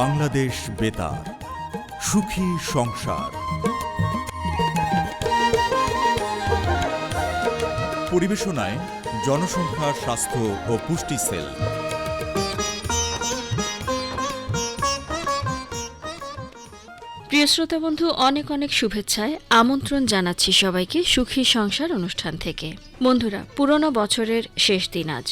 বাংলাদেশ বেতার, সুখী সংসার। পরিবেশনায় জনসংখ্যা স্বাস্থ্য ও পুষ্টি সেল। প্রিয় শ্রোতা বন্ধু, অনেক অনেক শুভেচ্ছায় আমন্ত্রণ জানাচ্ছি সবাইকে সুখী সংসার অনুষ্ঠান থেকে। বন্ধুরা, পুরনো বছরের শেষ দিন আজ।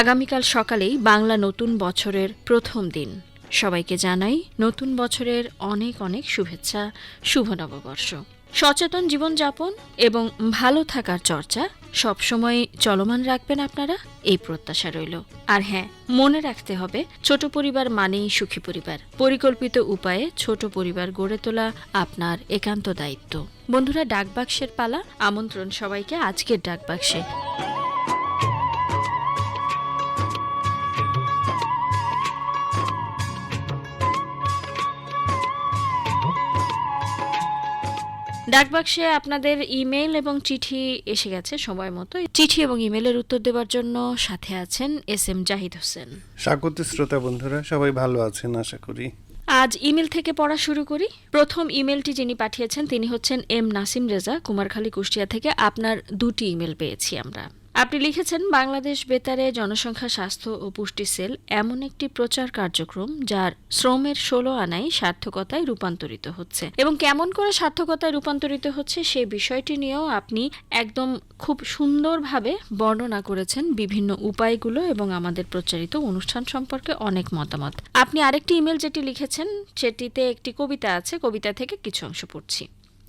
আগামীকাল সকালেই বাংলা নতুন বছরের প্রথম দিন। সবাইকে জানাই নতুন বছরের অনেক অনেক শুভেচ্ছা, শুভ নববর্ষ। সচেতন জীবনযাপন এবং ভালো থাকার চর্চা সবসময় চলমান রাখবেন আপনারা, এই প্রত্যাশা রইল। আর হ্যাঁ মনে রাখতে হবে, ছোট পরিবার মানেই সুখী পরিবার। পরিকল্পিত উপায়ে ছোট পরিবার গড়ে তোলা আপনার একান্ত দায়িত্ব। বন্ধুরা, ডাকবাক্সের পালা। আমন্ত্রণ সবাইকে আজকের ডাকবাক্সে। ডাকবাক্সে আপনাদের ইমেল এবং চিঠি এসে গেছে সময় মতো। চিঠি এবং ইমেলের উত্তর দেওয়ার জন্য সাথে আছেন এস এম জাহিদ হোসেন। স্বাগত শ্রোতা বন্ধুরা সবাই ভালো আছেন আশা করি। আজ ইমেল থেকে পড়া শুরু করি। প্রথম ইমেলটি যিনি পাঠিয়েছেন তিনি হচ্ছেন এম নাসিম রেজা কুমারখালী কুষ্টিয়া থেকে। আপনার দুটি ইমেল পেয়েছি আমরা। আপনি লিখেছেন, বাংলাদেশ বেতারে জনসংখ্যা, স্বাস্থ্য ও পুষ্টি সেল এমন একটি প্রচার কার্যক্রম যার শ্রমের ষোলো আনাই সার্থকতায় রূপান্তরিত হচ্ছে। এবং কেমন করে সার্থকতায় রূপান্তরিত হচ্ছে সেই বিষয়টি নিয়েও আপনি একদম খুব সুন্দরভাবে বর্ণনা করেছেন বিভিন্ন উপায়গুলো এবং আমাদের প্রচারিত অনুষ্ঠান সম্পর্কে অনেক মতামত। আপনি আরেকটি ইমেল যেটি লিখেছেন, সেটিতে একটি কবিতা আছে, কবিতা থেকে কিছু অংশ পড়ছি।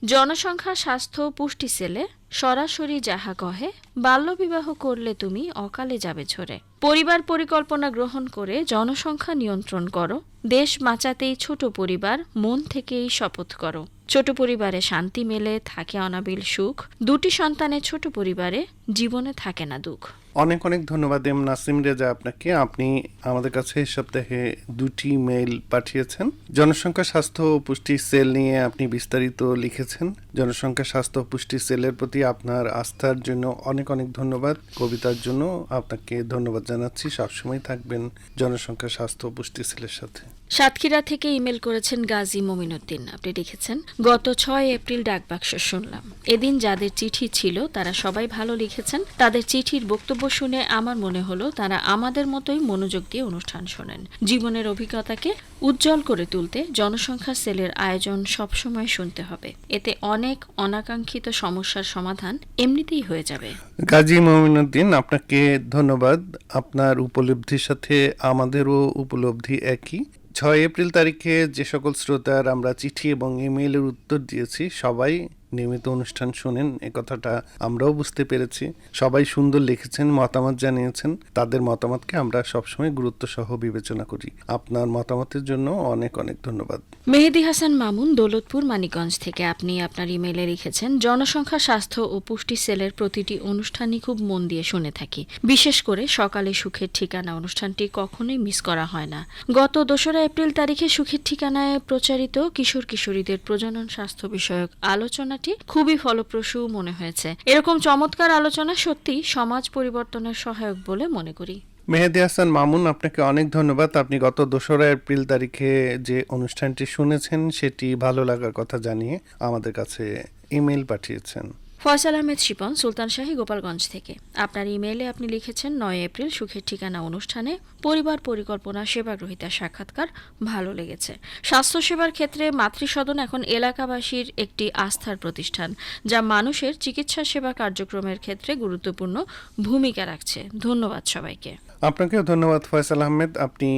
জনসংখ্যা, স্বাস্থ্য, পুষ্টি সেলে সরাসরি যাহা কহে, বাল্যবিবাহ করলে তুমি অকালে যাবে ঝরে। পরিবার পরিকল্পনা গ্রহণ করে জনসংখ্যা নিয়ন্ত্রণ করো। দেশ বাঁচাতেই ছোট পরিবার মন থেকেই শপথ করো। ছোট পরিবারে শান্তি মেলে, থাকে অনাবিল সুখ। দুটি সন্তানের ছোট পরিবারে জীবনে থাকে না দুঃখ। অনেক অনেক ধন্যবাদ এম নাসিম রেজা আপনাকে। আপনি আমাদের কাছে এই সপ্তাহে দুটি মেইল পাঠিয়েছেন। জনসংখ্যা, স্বাস্থ্য ও পুষ্টি সেল নিয়ে আপনি বিস্তারিত লিখেছেন। জনসংখ্যা, স্বাস্থ্য পুষ্টি সেলের প্রতি আপনার আস্থার জন্য অনেক অনেক ধন্যবাদ। কবিতার জন্য আপনাকে ধন্যবাদ জানাচ্ছি। সবসময় থাকবেন জনসংখ্যা, স্বাস্থ্য ও পুষ্টি সেলের সাথে। সাতক্ষীরা থেকে ইমেল করেছেন গাজী মমিনুদ্দিন। আপনি লিখেছেন, গত ছয় এপ্রিল ডাকবাক্স শুনলাম। এদিন যাদের চিঠি ছিল, তারা সবাই ভালো লিখেছেন। তাদের চিঠির বক্তব্য শুনে আমার মনে হলো তারা আমাদের মতোই মনোযোগ দিয়ে অনুষ্ঠান শোনেন। জীবনের অভিজ্ঞতাকে উজ্জ্বল করে তুলতে জনসংখ্যা সেলের আয়োজন সবসময় শুনতে হবে। এতে অনেক অনাকাঙ্ক্ষিত সমস্যার সমাধান এমনিতেই হয়ে যাবে। গাজী মমিনুদ্দিন, আপনাকে ধন্যবাদ। আপনার উপলব্ধির সাথে আমাদেরও উপলব্ধি একই। ছয় এপ্রিল তারিখে যে সকল শ্রোতার আমরা চিঠি এবং ইমেইলের উত্তর দিয়েছি, সবাই নিয়মিত অনুষ্ঠান শোনেন, এ কথাটা আমরাও বুঝতে পেরেছি। সবাই সুন্দর লিখেছেন, মতামত জানিয়েছেন। তাদের মতামতকে আমরা সবসময় গুরুত্ব সহ বিবেচনা করি। আপনার মতামতের জন্য অনেক অনেক ধন্যবাদ। মেহেদি হাসান মামুন, দৌলতপুর, মানিকগঞ্জ থেকে আপনি আপনার ইমেইলে লিখেছেন, জনসংখ্যা, স্বাস্থ্য ও পুষ্টি সেলের প্রতিটি অনুষ্ঠানই খুব মন দিয়ে শুনে থাকি। বিশেষ করে সকালে সুখের ঠিকানা অনুষ্ঠানটি কখনোই মিস করা হয় না। গত দোসরা এপ্রিল তারিখে সুখের ঠিকানায় প্রচারিত কিশোর কিশোরীদের প্রজনন স্বাস্থ্য বিষয়ক আলোচনাটি খুবই ফলপ্রসূ মনে হয়েছে। এরকম চমৎকার আলোচনা সত্যি সমাজ পরিবর্তনের সহায়ক বলে মনে করি। মেহেদি হাসান, মামুন, আপনাকে অনেক ধন্যবাদ। আপনি গত দোসরা এপ্রিল তারিখে যে অনুষ্ঠানটি শুনেছেন, সেটি ভালো লাগার কথা জানিয়ে আমাদের কাছে ইমেল পাঠিয়েছেন। ফয়সাল আহমেদ শিপন, সুলতান শাহী গোপালগঞ্জ থেকে। আপনার ইমেইলে আপনি লিখেছেন, নয় এপ্রিল, সুখের ঠিকানা অনুষ্ঠানে। পরিবার পরিকল্পনা সেবাগ্রহিতার সাক্ষাৎকার, ভালো লেগেছে। স্বাস্থ্যসেবার ক্ষেত্রে মাতৃসদন এখন এলাকাবাসীর একটি আস্থার প্রতিষ্ঠান, যা মানুষের চিকিৎসা সেবা কার্যক্রমের ক্ষেত্রে গুরুত্বপূর্ণ ভূমিকা রাখছে। ধন্যবাদ সবাইকে। আপনাকেও ধন্যবাদ ফয়সাল আহমেদ। আপনি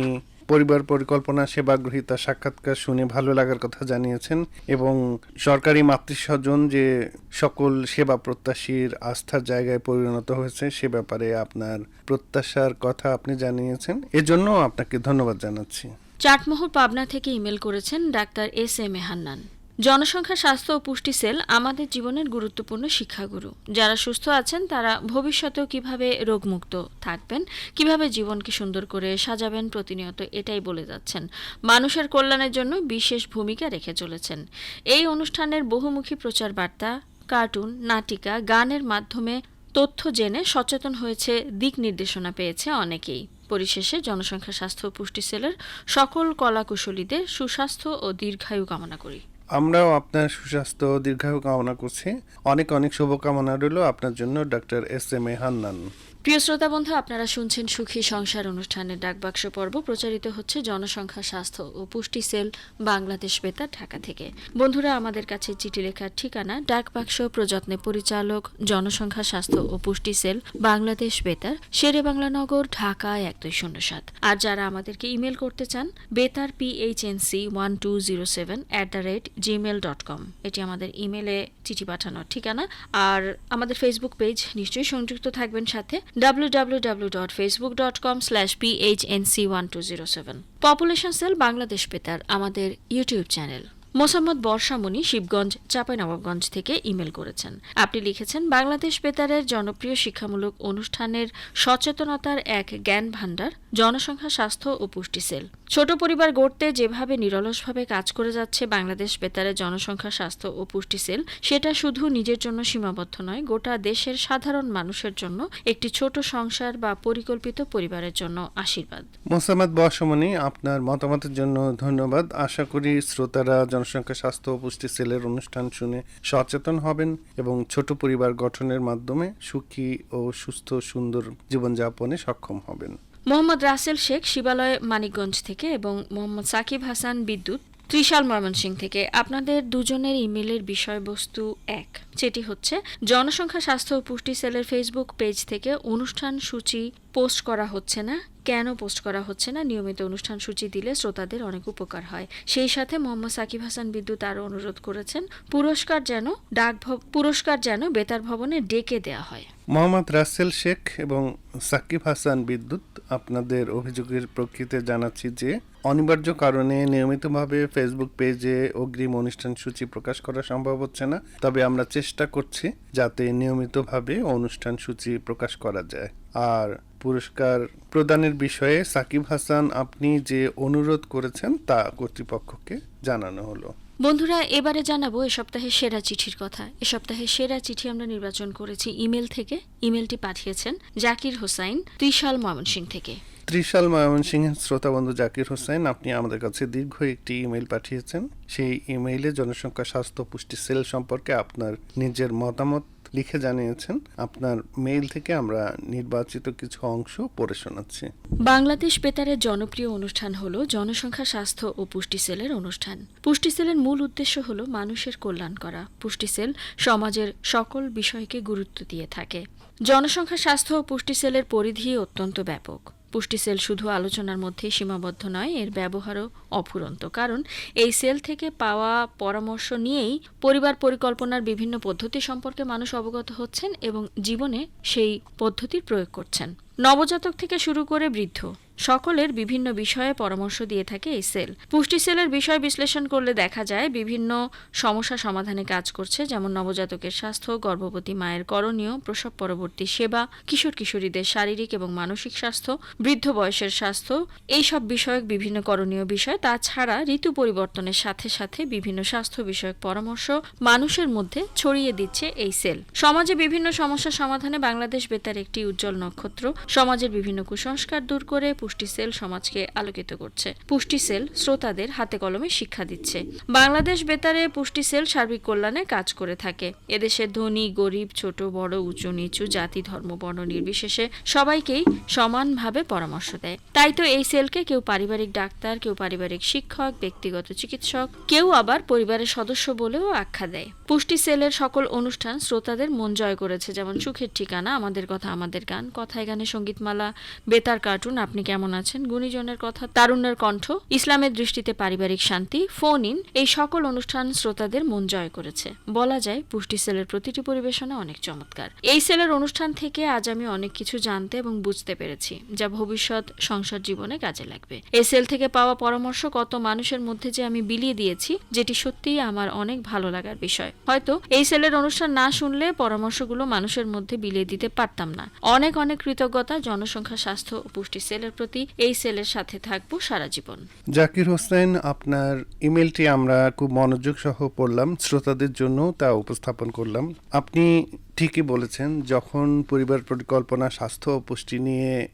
পরিবার পরিকল্পনা, সেবাগ্রহিতা, সাক্ষাৎকার শুনে ভালো লাগার কথা জানিয়েছেন এবং সরকারি মাতৃস্বজন যে সকল সেবা প্রত্যাশীর আস্থার জায়গায় পরিণত হয়েছে, সে ব্যাপারে আপনার প্রত্যাশার কথা আপনি জানিয়েছেন। এজন্য আপনাকে ধন্যবাদ জানাচ্ছি। চাটমোহর পাবনা থেকে ইমেল করেছেন ডাক্তার এস এ হান্নান জনসংখ্যা, স্বাস্থ্য ও পুষ্টি সেল আমাদের জীবনের গুরুত্বপূর্ণ শিক্ষাগুরু। যারা সুস্থ আছেন, তারা ভবিষ্যতেও কীভাবে রোগমুক্ত থাকবেন, কীভাবে জীবনকে সুন্দর করে সাজাবেন প্রতিনিয়ত এটাই বলে যাচ্ছেন। মানুষের কল্যাণের জন্য বিশেষ ভূমিকা রেখে চলেছেন। এই অনুষ্ঠানের বহুমুখী প্রচার বার্তা, কার্টুন, নাটিকা, গানের মাধ্যমে তথ্য জেনে সচেতন হয়েছে দিক নির্দেশনা পেয়েছে অনেকেই। পরিশেষে জনসংখ্যা, স্বাস্থ্য পুষ্টি সেলের সকল কলাকুশলীদের সুস্বাস্থ্য ও দীর্ঘায়ু কামনা করি। আমরাও আপনার সুস্বাস্থ্য, দীর্ঘায়ু কামনা করছি। অনেক অনেক শুভকামনা রইল আপনার জন্য doctor S M A Hannan. প্রিয় শ্রোতা বন্ধু, আপনারা শুনছেন সুখী সংসার অনুষ্ঠানের ডাকবাক্স পর্ব। প্রচারিত হচ্ছে জনসংখ্যা, স্বাস্থ্য ও পুষ্টি সেল বাংলাদেশ বেতার ঢাকা থেকে। বন্ধুরা, আমাদের কাছে চিঠি লেখার ঠিকানা ডাকবাক্স প্রযত্নে পরিচালক জনসংখ্যা, স্বাস্থ্য ও পুষ্টি সেল বাংলাদেশ বেতার, শেরে বাংলা নগর, ঢাকা এক দুই শূন্য সাত। আর যারা আমাদেরকে ইমেল করতে চান, বেতার PHNC one two zero seven at the rate Gmail dot com এটি আমাদের ইমেলে চিঠি পাঠানোর ঠিকানা। আর আমাদের ফেসবুক পেজ নিশ্চয়ই সংযুক্ত থাকবেন সাথে। www.facebook.com slash PHNC one two zero seven population cell Bangladesh বেতার আমাদের ইউটিউব চ্যানেল মোসাম্মদ বর্ষামণি শিবগঞ্জ, চাঁপাইনবাবগঞ্জ থেকে ইমেল করেছেন। আপনি লিখেছেন, বাংলাদেশ বেতারের জনপ্রিয় শিক্ষামূলক অনুষ্ঠানের সচেতনতার এক জ্ঞান ভাণ্ডার জনসংখ্যা, স্বাস্থ্য ও পুষ্টি সেল। ছোট পরিবার গড়তে যেভাবে নিরলসভাবে কাজ করে যাচ্ছে বাংলাদেশ বেতারের জনসংখ্যা, স্বাস্থ্য ও পুষ্টি সেল, সেটা শুধু নিজের জন্য সীমাবদ্ধ নয়, গোটা দেশের সাধারণ মানুষের জন্য একটি ছোট সংসার বা পরিকল্পিত পরিবারের জন্য আশীর্বাদ। মোসাম্মদ বসমনি আপনার মতামতের জন্য ধন্যবাদ। আশা করি শ্রোতারা জনসংখ্যা, স্বাস্থ্য ও পুষ্টি সেলের অনুষ্ঠান শুনে সচেতন হবেন এবং ছোট পরিবার গঠনের মাধ্যমে সুখী ও সুস্থ, সুন্দর জীবনযাপনে সক্ষম হবেন। মোহাম্মদ রাসেল শেখ শিবালয়, মানিকগঞ্জ থেকে এবং মোহাম্মদ সাকিব হাসান বিদ্যুৎ, ত্রিশাল ময়মনসিং থেকে। আপনাদের দুজনের ইমেলের বিষয়বস্তু এক। যেটি হচ্ছে, জনসংখ্যা স্বাস্থ্য ও পুষ্টি সেলের ফেসবুক পেজ থেকে অনুষ্ঠান সূচি পোস্ট করা হচ্ছে না কেন পোস্ট করা হচ্ছে না? নিয়মিত অনুষ্ঠান সূচি দিলে শ্রোতাদের অনেক উপকার হয়। সেই সাথে মোহাম্মদ সাকিব হাসান বিদ্যুৎ আরও অনুরোধ করেছেন, পুরস্কার যেন ডাক পুরস্কার যেন বেতার ভবনে ডেকে দেয়া হয়। মোহাম্মদ রাসেল শেখ এবং সাকিব হাসান বিদ্যুৎ আপনাদের অভিযোগের প্রকৃতি জানাচ্ছি যে, অনিবার্য কারণে নিয়মিতভাবে ফেসবুক পেজে অগ্রিম অনুষ্ঠান সূচি প্রকাশ করা সম্ভব হচ্ছে না। তবে আমরা চেষ্টা করছি যাতে নিয়মিতভাবে অনুষ্ঠান সূচি প্রকাশ করা যায়। আর পুরস্কার প্রদানের বিষয়ে সাকিব হাসান আপনি যে অনুরোধ করেছেন তা কর্তৃপক্ষকে জানানো হলো। বন্ধুরা এবারে জানাব এ সপ্তাহে সেরা চিঠির কথা। এ সপ্তাহে সেরা চিঠি আমরা নির্বাচন করেছি ইমেল থেকে। ইমেলটি পাঠিয়েছেন জাকির হোসাইন ত্রিশাল ময়মনসিং থেকে। ত্রিশাল ময়মনসিংহের শ্রোতা বন্ধু জাকির হোসেন আপনি আমাদের কাছে দীর্ঘ একটি ইমেল পাঠিয়েছেন। সেই ইমেইলে জনসংখ্যা স্বাস্থ্য পুষ্টি সেল সম্পর্কে আপনার নিজের মতামত লিখে জানিয়েছেন। আপনার মেইল থেকে আমরা নির্বাচিত কিছু অংশ পড়ে শোনাচ্ছি। বাংলাদেশ বেতারের জনপ্রিয় অনুষ্ঠান হল জনসংখ্যা, স্বাস্থ্য ও পুষ্টি সেলের অনুষ্ঠান। পুষ্টি সেলের মূল উদ্দেশ্য হল মানুষের কল্যাণ করা। পুষ্টি সেল সমাজের সকল বিষয়কে গুরুত্ব দিয়ে থাকে। জনসংখ্যা, স্বাস্থ্য ও পুষ্টি সেলের পরিধি অত্যন্ত ব্যাপক। পুষ্টি সেল শুধু আলোচনার মধ্যেই সীমাবদ্ধ নয়, এর ব্যবহারও অফুরন্ত। কারণ এই সেল থেকে পাওয়া পরামর্শ নিয়েই পরিবার পরিকল্পনার বিভিন্ন পদ্ধতি সম্পর্কে মানুষ অবগত হচ্ছেন এবং জীবনে সেই পদ্ধতির প্রয়োগ করছেন। নবজাতক থেকে শুরু করে বৃদ্ধ সকলের বিভিন্ন বিষয়ে পরামর্শ দিয়ে থাকে এই সেল। পুষ্টি সেলের বিষয় বিশ্লেষণ করলে দেখা যায় বিভিন্ন সমস্যা সমাধানে কাজ করছে, যেমন নবজাতকের স্বাস্থ্য, গর্ভবতী মায়ের করণীয়, প্রসব পরবর্তী সেবা, কিশোর কিশোরীদের শারীরিক এবং মানসিক স্বাস্থ্য, বৃদ্ধ বয়সের স্বাস্থ্য, এইসব বিষয়ক বিভিন্ন করণীয় বিষয়। তাছাড়া ঋতু পরিবর্তনের সাথে সাথে বিভিন্ন স্বাস্থ্য বিষয়ক পরামর্শ মানুষের মধ্যে ছড়িয়ে দিচ্ছে এই সেল। সমাজে বিভিন্ন সমস্যা সমাধানে বাংলাদেশ বেতার একটি উজ্জ্বল নক্ষত্র। সমাজের বিভিন্ন কুসংস্কার দূর করে পুষ্টি সেল সমাজকে আলোকিত করছে। পুষ্টি সেল শ্রোতাদের হাতে কলমে শিক্ষা দিচ্ছে। বাংলাদেশ বেতারে পুষ্টি সেল সার্বিক কল্যাণে কাজ করে থাকে। এদেশের ধনী, গরিব, ছোট, বড়, উঁচু, নিচু, জাতি, ধর্ম, বর্ণ নির্বিশেষে সবাইকেই সমানভাবে পরামর্শ দেয়। তাই তো এই সেলকে কেউ পারিবারিক ডাক্তার, কেউ পারিবারিক শিক্ষক, ব্যক্তিগত চিকিৎসক, কেউ আবার পরিবারের সদস্য বলেও আখ্যা দেয়। পুষ্টি সেলের সকল অনুষ্ঠান শ্রোতাদের মন জয় করেছে। যেমন, সুখের ঠিকানা আমাদের কথা আমাদের গান কথায় গানে সঙ্গীতমালা বেতার কার্টুন আপনি কেমন আছেন? গুণীজনের কথা, তারুণ্যের কণ্ঠ, ইসলামের দৃষ্টিতে পারিবারিক শান্তি, ফোন ইন, এই সকল অনুষ্ঠান শ্রোতাদের মন জয় করেছে। বলা যায়, পুষ্টি সেলের প্রতিটি পরিবেশনা অনেক চমৎকার। এই সেলের অনুষ্ঠান থেকে আজ আমি অনেক কিছু জানতে এবং বুঝতে পেরেছি, যা ভবিষ্যৎ সংসার জীবনে কাজে লাগবে। এই সেল থেকে পাওয়া পরামর্শ কত মানুষের মধ্যে যে আমি বিলিয়ে দিয়েছি, যেটি সত্যিই আমার অনেক ভালো লাগার বিষয়। হয়তো এই সেলের অনুষ্ঠান না শুনলে পরামর্শগুলো মানুষের মধ্যে বিলিয়ে দিতে পারতাম না। অনেক অনেক কৃতজ্ঞতা, জনসংখ্যা, স্বাস্থ্য ও পুষ্টি সেলের প্রতি এই সেলের সাথে থাকব সারা জীবন। জাকির হোসেন, আপনার ইমেলটি আমরা খুব মনোযোগ সহ পড়লাম, শ্রোতাদের জন্য তা উপস্থাপন করলাম। আপনি ঠিকই বলেছেন, যখন পরিবার পরিকল্পনা, স্বাস্থ্য ও পুষ্টি নিয়ে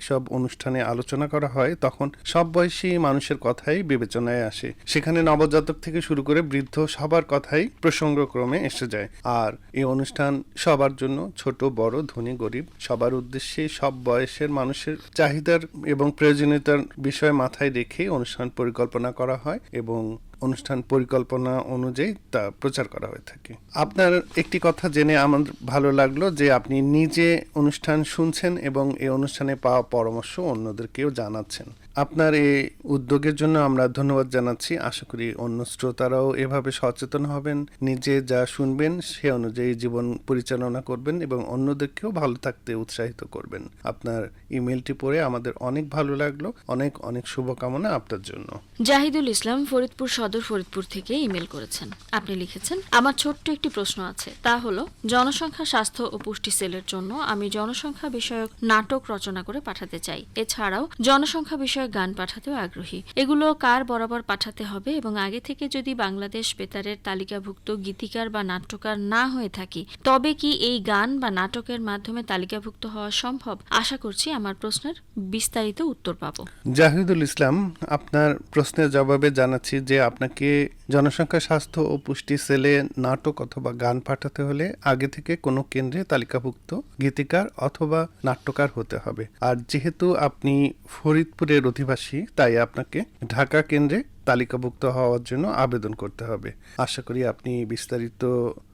সব অনুষ্ঠানে আলোচনা করা হয়, তখন সব বয়সী মানুষের কথাই বিবেচনায় আসে। সেখানে নবজাতক থেকে শুরু করে বৃদ্ধ সবার কথাই প্রসঙ্গক্রমে এসে যায়। আর এই অনুষ্ঠান সবার জন্য ছোট, বড়, ধনী, গরিব সবার উদ্দেশ্যে সব বয়সের মানুষের চাহিদার এবং প্রয়োজনীয়তার বিষয় মাথায় রেখে অনুষ্ঠান পরিকল্পনা করা হয় এবং অনুষ্ঠান পরিকল্পনা অনুযায়ী তা প্রচার করা হয়ে থাকে। আপনার একটি কথা জেনে আমার ভালো লাগল যে আপনি নিজে অনুষ্ঠান শুনছেন এবং এই অনুষ্ঠানে পাওয়া পরামর্শ অন্যদেরকেও জানাচ্ছেন। আপনার এই উদ্যোগের জন্য আমরা ধন্যবাদ জানাচ্ছি। আশা করি অন্য শ্রোতারাও এভাবে সচেতন হবেন, নিজে যা শুনবেন সে অনুযায়ী জীবন পরিচালনা করবেন এবং অন্যদেরকেও ভালো থাকতে উৎসাহিত করবেন। আপনার ইমেলটি পড়ে আমাদের অনেক ভালো লাগল। অনেক অনেক শুভকামনা আপনার জন্য। জাহিদুল ইসলাম ফরিদপুর সদর ফরিদপুর থেকে ইমেল করেছেন। আপনি লিখেছেন, আমার ছোট্ট একটি প্রশ্ন আছে। তা হলো, জনসংখ্যা, স্বাস্থ্য ও পুষ্টি সেলের জন্য আমি জনসংখ্যা বিষয়ক নাটক রচনা করে পাঠাতে চাই। এছাড়াও, জনসংখ্যা বিষয়ক গান পাঠাতেও আগ্রহী। এগুলো কার বরাবর পাঠাতে হবে এবং আগে থেকে যদি বাংলাদেশ বেতারের তালিকাভুক্ত গীতিকার বা নাট্যকার না হয়ে থাকি, তবে কি এই গান বা নাটকের মাধ্যমে তালিকাভুক্ত হওয়া সম্ভব? আশা করছি আমার প্রশ্নের বিস্তারিত উত্তর পাবো। জাহিদুল ইসলাম, আপনার প্রশ্নের জবাবে জানাচ্ছি যে আপনাকে জনসংখ্যা, স্বাস্থ্য ও পুষ্টি সেলে নাটক অথবা গান পাঠাতে হলে আগে থেকে কোনো কেন্দ্রে তালিকাভুক্ত গীতিকার অথবা নাট্যকার হতে হবে। আর যেহেতু আপনি ফরিদপুরের অধিবাসী, তাই আপনাকে ঢাকা কেন্দ্রে তালিকাভুক্ত হওয়ার জন্য আবেদন করতে হবে। আশা করি আপনি বিস্তারিত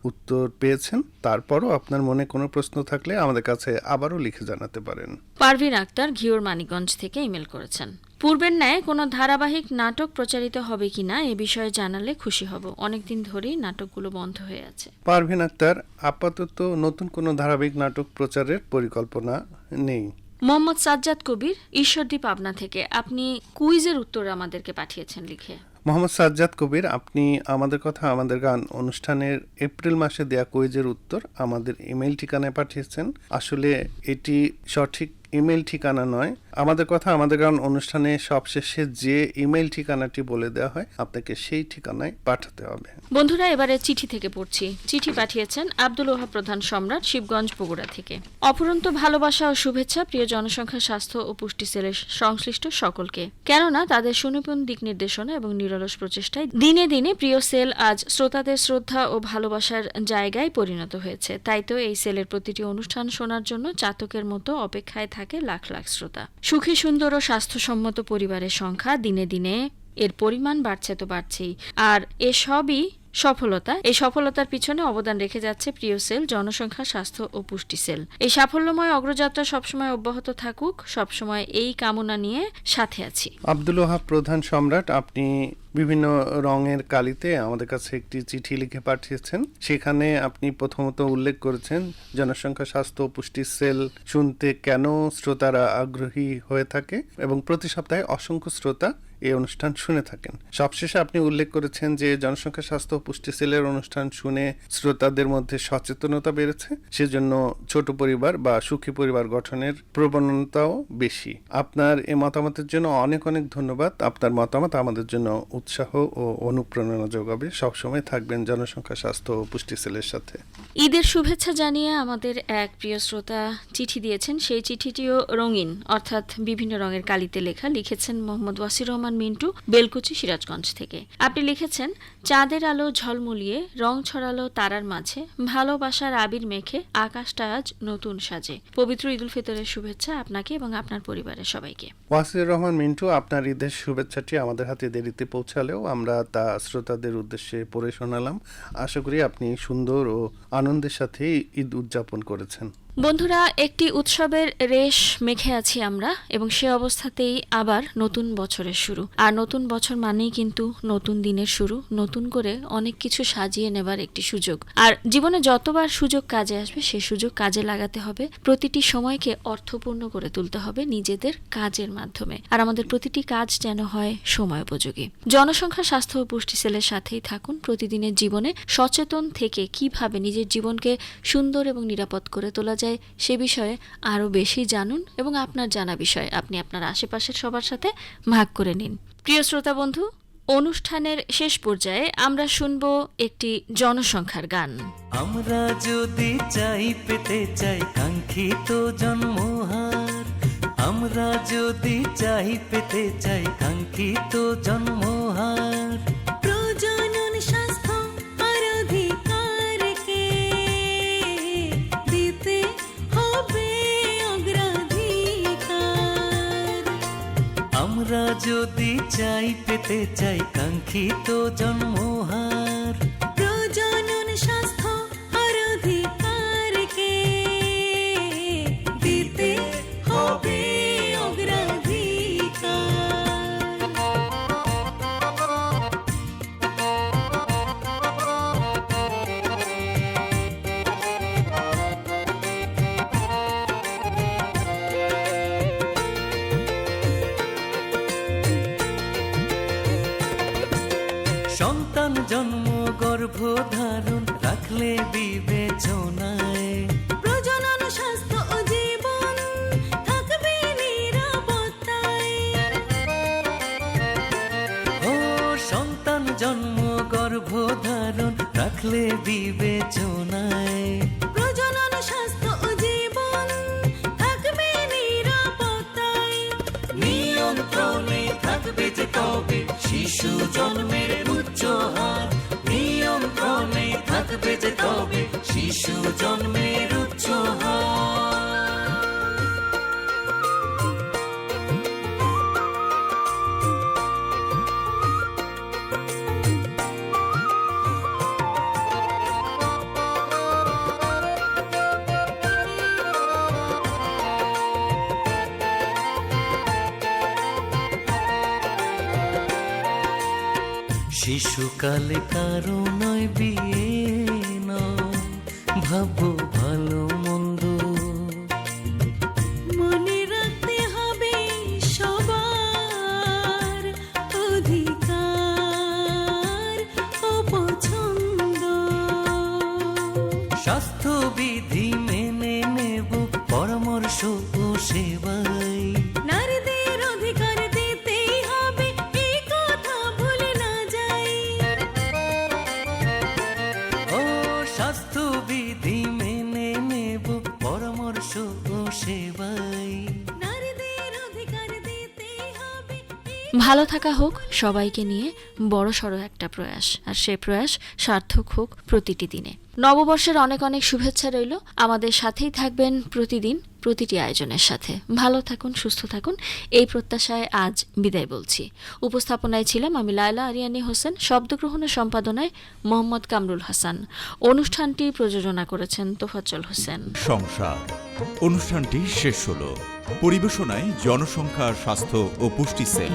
উত্তর পেয়েছেন। তারপরও আপনার মনে কোনো প্রশ্ন থাকলে আমাদের কাছে আবারও লিখে জানাতে পারেন। পারভিন আক্তার ঘিওর মানিকগঞ্জ থেকে ইমেল করেছেন। পূর্বের ন্যায় কোনো ধারাবাহিক নাটক প্রচারিত হবে কিনা এ বিষয়ে জানালে খুশি হব। অনেকদিন ধরেই নাটকগুলো বন্ধ হয়ে আছে। পারভিন আক্তার আপাতত নতুন কোনো ধারাবাহিক নাটক প্রচারের পরিকল্পনা নেই। মোহাম্মদ সাজ্জাদ কবির ঈশ্বরদী পাবনা থেকে। আপনি কুইজের উত্তর আমাদেরকে পাঠিয়েছেন লিখে। মোহাম্মদ সাজ্জাদ কবির, আপনি আমাদের কথা, আমাদের গান অনুষ্ঠানের এপ্রিল মাসে দেয়া কুইজের উত্তর আমাদের ইমেল ঠিকানায় পাঠিয়েছেন। আসলে এটি সঠিক ইমেল ঠিকানা নয়। আমাদের কথা, আমাদের গান অনুষ্ঠানে সবশেষে যে ইমেল ঠিকানাটি বলে দেওয়া হয়, আপনাকে সেই ঠিকানায় পাঠাতে হবে। বন্ধুরা, এবারে চিঠি থেকে পড়ছি। চিঠি পাঠিয়েছেন আব্দুল ওহা প্রধান সম্রাট শিবগঞ্জ বগুড়া থেকে। অপরন্ত ভালোবাসা ও শুভেচ্ছা প্রিয় জনসংখ্যা, স্বাস্থ্য ও পুষ্টি সেলের সংশ্লিষ্ট সকলকে। কেননা, তাদের সুনিপুণ দিক নির্দেশনা এবং নিরলস প্রচেষ্টায় দিনে দিনে প্রিয় সেল আজ শ্রোতাদের শ্রদ্ধা ও ভালোবাসার জায়গায় পরিণত হয়েছে। তাই তো এই সেলের প্রতিটি অনুষ্ঠান শোনার জন্য চাতকের মতো অপেক্ষায় থাকে লাখ লাখ শ্রোতা। সুখী, সুন্দর ও স্বাস্থ্যসম্মত পরিবারের সংখ্যা দিনে দিনে এর পরিমাণ বাড়ছে তো বাড়ছেই। আর এসবই সফলতা, এই সফলতার পিছনে অবদান রেখে যাচ্ছে প্রিয় সেল, জনসংখ্যা, স্বাস্থ্য ও পুষ্টি সেল। এই সাফল্যময় অগ্রযাত্রা সবসময় অব্যাহত থাকুক, সবসময় এই কামনা নিয়ে সাথে আছি। আব্দুল ওহাব প্রধান সম্রাট, আপনি বিভিন্ন রঙের কালিতে আমাদের কাছে একটি চিঠি লিখে পাঠিয়েছেন। সেখানে আপনি প্রথমত উল্লেখ করেছেন, জনসংখ্যা, স্বাস্থ্য পুষ্টি সেল শুনতে কেন শ্রোতারা আগ্রহী হয়ে থাকে এবং প্রতি সপ্তাহে অসংখ্য শ্রোতা এই অনুষ্ঠান শুনে থাকেন। সবশেষে আপনি উল্লেখ করেছেন যে, জনসংখ্যা, স্বাস্থ্য পুষ্টি সেলের অনুষ্ঠান শুনে শ্রোতাদের মধ্যে সচেতনতা বেড়েছে। সেজন্য ছোট পরিবার বা সুখী পরিবার গঠনের প্রবণতাও বেশি। আপনার এই মতামতের জন্য অনেক অনেক ধন্যবাদ। আপনার মতামত আমাদের জন্য উৎসাহ ও অনুপ্রেরণা যোগাবে। সবসময় থাকবেন জনসংখ্যা, স্বাস্থ্য ও পুষ্টি সেলের সাথে। ঈদের শুভেচ্ছা জানিয়ে আমাদের এক প্রিয় শ্রোতা চিঠি দিয়েছেন। সেই চিঠিটিও রঙিন, অর্থাৎ বিভিন্ন রঙের কালিতে লেখা। লিখেছেন মোহাম্মদ ওয়াসির রহমান। মিন্টু বেলকুচি সিরাজগঞ্জ থেকে। আপনি লিখেছেন, চাঁদের আলো ঝলমলিয়ে, রং ছড়ালো তারার মাঝে, ভালোবাসার আবির মেখে আকাশটা আজ নতুন সাজে। পবিত্র ঈদুল ফিতরের শুভেচ্ছা আপনাকে এবং আপনার পরিবারের সবাইকে। ওয়াসির রহমান, মিন্টু, আপনার ঈদের শুভেচ্ছাটি আমাদের হাতে দেরিতে পৌঁছালেও আমরা তা শ্রোতাদের উদ্দেশ্যে পড়ে শোনালাম। আশা করি আপনি সুন্দর ও আনন্দের সাথে ঈদ উদযাপন করেছেন। বন্ধুরা, একটি উৎসবের রেশ মেখে আছি আমরা এবং সে অবস্থাতেই আবার নতুন বছরের শুরু। আর নতুন বছর মানেই কিন্তু নতুন দিনের শুরু, নতুন করে অনেক কিছু সাজিয়ে নেবার একটি সুযোগ। আর জীবনে যতবার সুযোগ কাজে আসবে সেই সুযোগ কাজে লাগাতে হবে। প্রতিটি সময়কে অর্থপূর্ণ করে তুলতে হবে নিজেদের কাজের মাধ্যমে। আর আমাদের প্রতিটি কাজ যেন হয় সময় উপযোগী জনসংখ্যা, স্বাস্থ্য ও পুষ্টি সেলের সাথেই থাকুন প্রতিদিনের জীবনে। সচেতন থেকে কীভাবে নিজের জীবনকে সুন্দর এবং নিরাপদ করে তোলা যায় সে বিষয়ে আরও বেশি জানুন এবং আপনার জানা বিষয় আপনি আপনার আশেপাশের সবার সাথে ভাগ করে নিন। প্রিয় শ্রোতা বন্ধু, অনুষ্ঠানের শেষ পর্যায়ে আমরা শুনব একটি জনসংখ্যার গান। আমরা যদি চাই, পেতে চাই কাঙ্ক্ষিত জন্মহার, আমরা যদি চাই, পেতে চাই কাঙ্ক্ষিত জন্মহার। যদি চাই পেতে চাই কাঙ্ক্ষিত জন্মহার। রাখলে বিবেচনায়। প্রজনন স্বাস্থ্য ও জীবন থাকবে নিরাপত্তায়। নিয়ন্ত্রণে থাকবে যে কবে শিশু জন্মের উচ্চ হার। নিয়ন্ত্রণে থাকবে যে কবে শিশু জন্মের শিশুকালে কারও নয় বিয়ে নয়। ভাবো ভালো মন্দ। মনে রাখতে হবে সবার অধিকার ও পছন্দ। স্বাস্থ্যবিধি মেনে নেব পরামর্শ ও সেবাই। নারীদের অধিকার ভালো থাকা হোক সবাইকে নিয়ে বড় সড়ো একটা প্রয়াস। আর সে প্রয়াস সার্থক হোক প্রতিটি দিনে। নববর্ষের অনেক অনেক শুভেচ্ছা রইল। আমাদের সাথেই থাকবেন প্রতিদিন, প্রতিটি আয়োজনের সাথে। ভালো থাকুন, সুস্থ থাকুন। এই প্রত্যাশায় আজ বিদায় বলছি। উপস্থাপনায় ছিলাম আমি লায়লা আরিয়ানি হোসেন। শব্দগ্রহণ ও সম্পাদনায় মোহাম্মদ কামরুল হাসান। অনুষ্ঠানটি প্রযোজনা করেছেন তোফাজ্জল হোসেন। সংসার। অনুষ্ঠানটি শেষ হলো। পরিবেশনায় জনসংখ্যা স্বাস্থ্য ও পুষ্টি সেল।